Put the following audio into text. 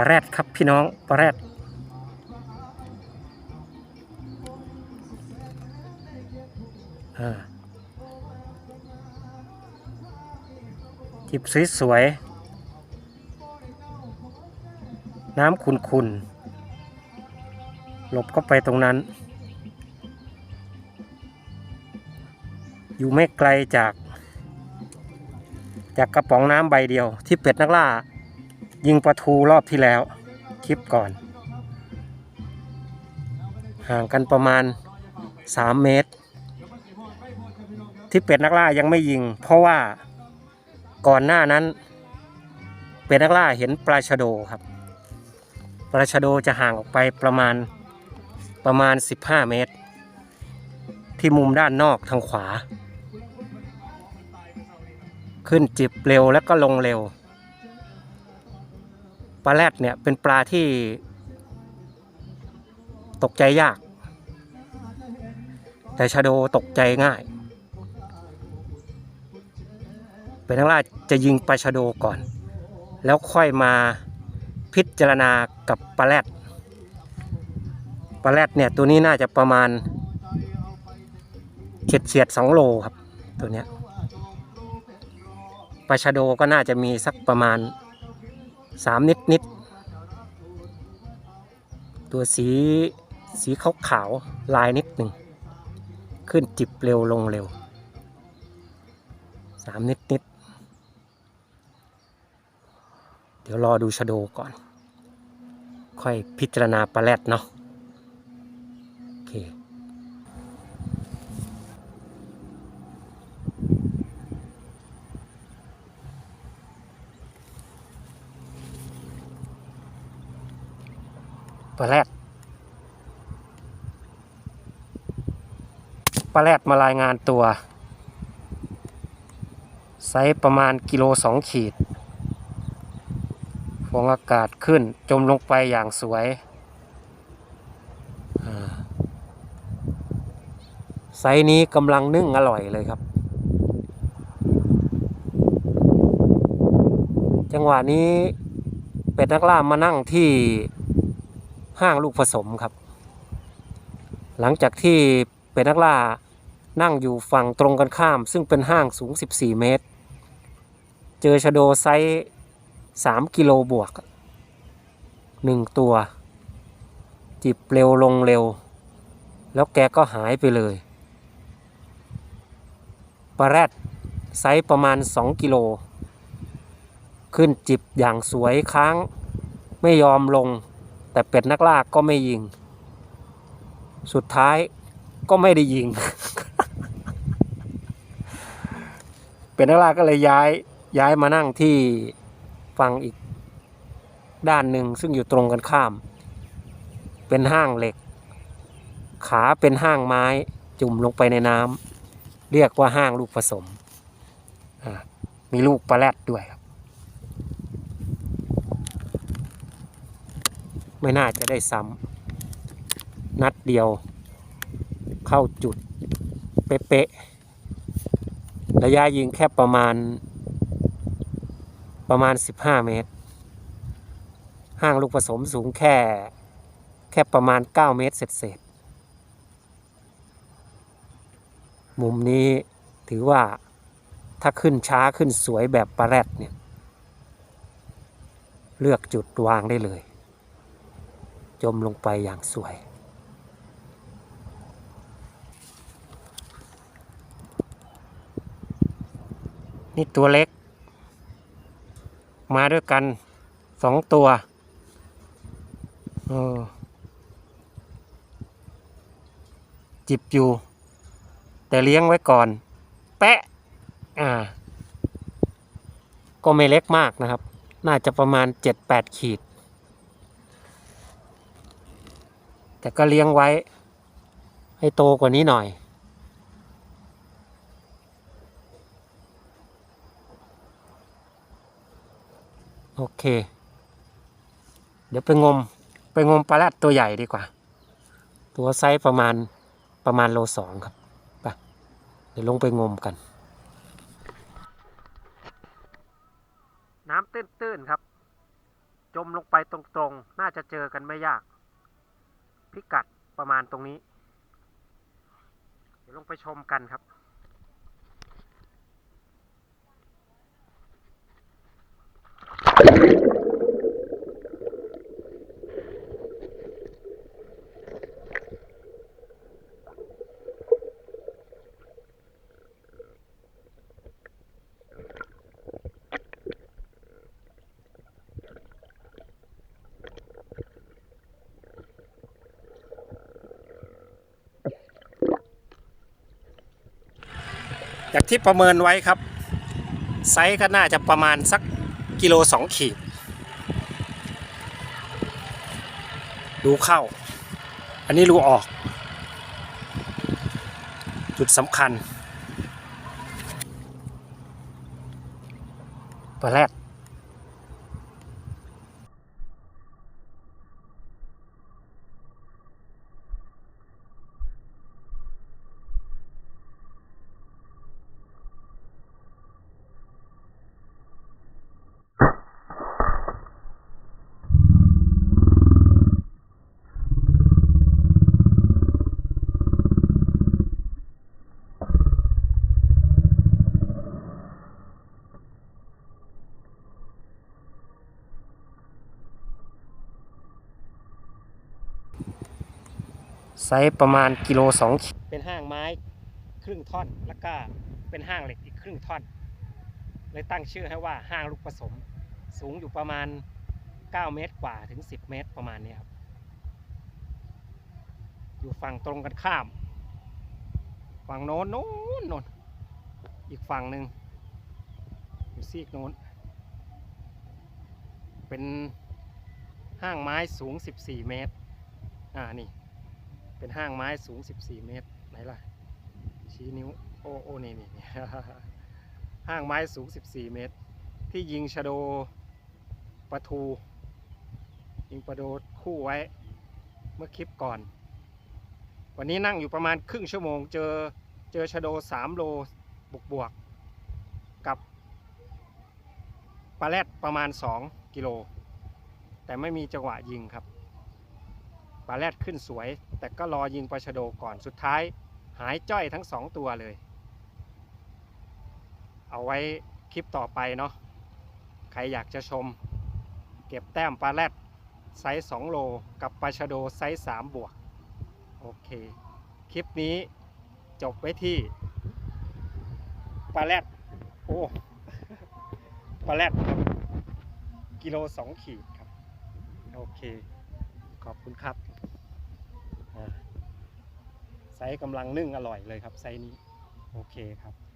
ลาแรดครับพี่น้องปลาแรดจิบสวยๆน้ำขุนๆ หลบเข้าไปตรงนั้น อยู่ไม่ไกลจาก จากกระป๋องน้ำใบเดียวที่เป็ดนักล่า ยิงประทูรอบที่แล้ว คลิปก่อน ห่างกันประมาณ 3 เมตร ที่เป็ดนักล่ายังไม่ยิง เพราะว่าก่อนหน้านั้น เป็ดนักล่าเห็นปลาชะโดครับปลาชะโดจะห่างออกไปประมาณประมาณ 15 เมตร ที่มุมด้านนอกทางขวา ขึ้นจิบเร็วแล้วก็ลงเร็ว ปลาแรดเนี่ยเป็นปลาที่ตกใจยาก แต่ชะโดตกใจง่าย เป็นทั้งล่าจะยิงปลาชะโดก่อน แล้วค่อยมาพิจารณากับปลาแรดปลาแรดเนี่ยตัวนี้น่าจะประมาณเฉียดเฉียดสองโลครับตัวเนี้ยปลาชะโดก็น่าจะมีสักประมาณ สามนิดนิดตัวสีสีขาวขาวลายนิดหนึ่ง ขึ้นจิบเร็วลงเร็วสามนิดนิดเดี๋ยวรอดูชะโดก่อน ค่อยพิจารณาปลาแรดเนาะโอเค ปลาแรดปลาแรดมารายงานตัวไซส์ประมาณกิโลสองขีด ฟองอากาศขึ้นจมลงไปอย่างสวย ไซส์นี้กำลังนึ่งอร่อยเลยครับ จังหวะนี้เป็ดนักล่ามานั่งที่ ห้างลูกผสมครับ หลังจากที่เป็นนักล่านั่งอยู่ฝั่งตรงกันข้าม ซึ่งเป็นห้างสูง 14 เมตร เจอชะโดไซส์3กิโลบวก 1 ตัว จิบเร็วลงเร็ว แล้วแกก็หายไปเลยปลาแรดไซส์ประมาณ 2 กิโล ขึ้นจิบอย่างสวยค้างไม่ยอมลง แต่เป็ดนักล่าก็ไม่ยิง สุดท้ายก็ไม่ได้ยิง เป็ดนักล่าก็เลยย้ายย้ายมานั่งที่ฝั่งอีกด้านหนึ่งซึ่งอยู่ตรงกันข้าม เป็นห้างเหล็ก ขาเป็นห้างไม้จุ่มลงไปในน้ำเรียกว่าห้างลูกผสม มีลูกปลาแรดด้วยครับ ไม่น่าจะได้ซ้ำนัดเดียว เข้าจุด เป๊ะๆระยะยิงแค่ประมาณ ประมาณ 15 เมตร ห้างลูกผสมสูงแค่ แค่ประมาณ 9 เมตรเศษๆมุมนี้ถือว่าถ้าขึ้นช้าขึ้นสวยแบบปลาแรดเนี่ย เลือกจุดวางได้เลย จมลงไปอย่างสวย นี่ตัวเล็ก มาด้วยกันสองตัวออจิบอยู่ แต่เลี้ยงไว้ก่อน แปะ อ่า ก็ไม่เล็กมากนะครับ น่าจะประมาณเจ็ดแปดขีด แต่ก็เลี้ยงไว้ ให้โตกว่านี้หน่อย โอเค เดี๋ยวไปงม ไปงมปลาลัดตัวใหญ่ดีกว่า ตัวไซส์ประมาณประมาณโลสองครับไปเดี๋ยวลงไปงมกัน น้ำตื้นๆครับ จมลงไปตรงๆ น่าจะเจอกันไม่ยาก พิกัดประมาณตรงนี้ เดี๋ยวลงไปชมกันครับ จากที่ประเมินไว้ครับ ไซส์ก็น่าจะประมาณสักกิโลสองขีด ดูเข้า อันนี้รูออก จุดสำคัญปลาแรด ไซส์ประมาณกิโลสองเป็นห้างไม้ครึ่งท่อน แล้วก็เป็นห้างเหล็กอีกครึ่งท่อน เลยตั้งชื่อให้ว่าห้างลูกผสม สูงอยู่ประมาณ 9 เมตรกว่าถึง 10 เมตรประมาณนี้ครับ อยู่ฝั่งตรงกันข้าม ฝั่งโน้นโน้นโน้นอีกฝั่งหนึ่งอยู่ซีกโน้น เป็นห้างไม้สูง 14 เมตร อ่า นี่ เป็นห้างไม้สูง 14 เมตรไหนล่ะชี้นิ้วโอ้โอ้นี่นี่นี่ห้างไม้สูง 14 เมตร ที่ยิงชะโดปะทู ยิงปะโดคู่ไว้เมื่อคลิปก่อน วันนี้นั่งอยู่ประมาณครึ่งชั่วโมง เจอเจอชะโด 3 โลบวกบวกๆกับปลาแรดประมาณ 2 กิโล แต่ไม่มีจังหวะยิงครับ ปลาแรดขึ้นสวย แต่ก็รอยิงปลาชะโดก่อนสุดท้าย หายจ้อยทั้งสองตัวเลย เอาไว้คลิปต่อไปเนาะใครอยากจะชม เก็บแต้มปลาแรดไซส์ 2 โล กับปลาชะโดไซส์ 3 บวก โอเค คลิปนี้จบไว้ที่ปลาแรดโอ้ปลาแรดครับ กิโล 2 ขีดครับ โอเค ขอบคุณครับไซส์กำลังนึ่งอร่อยเลยครับไซส์นี้ โอเคครับ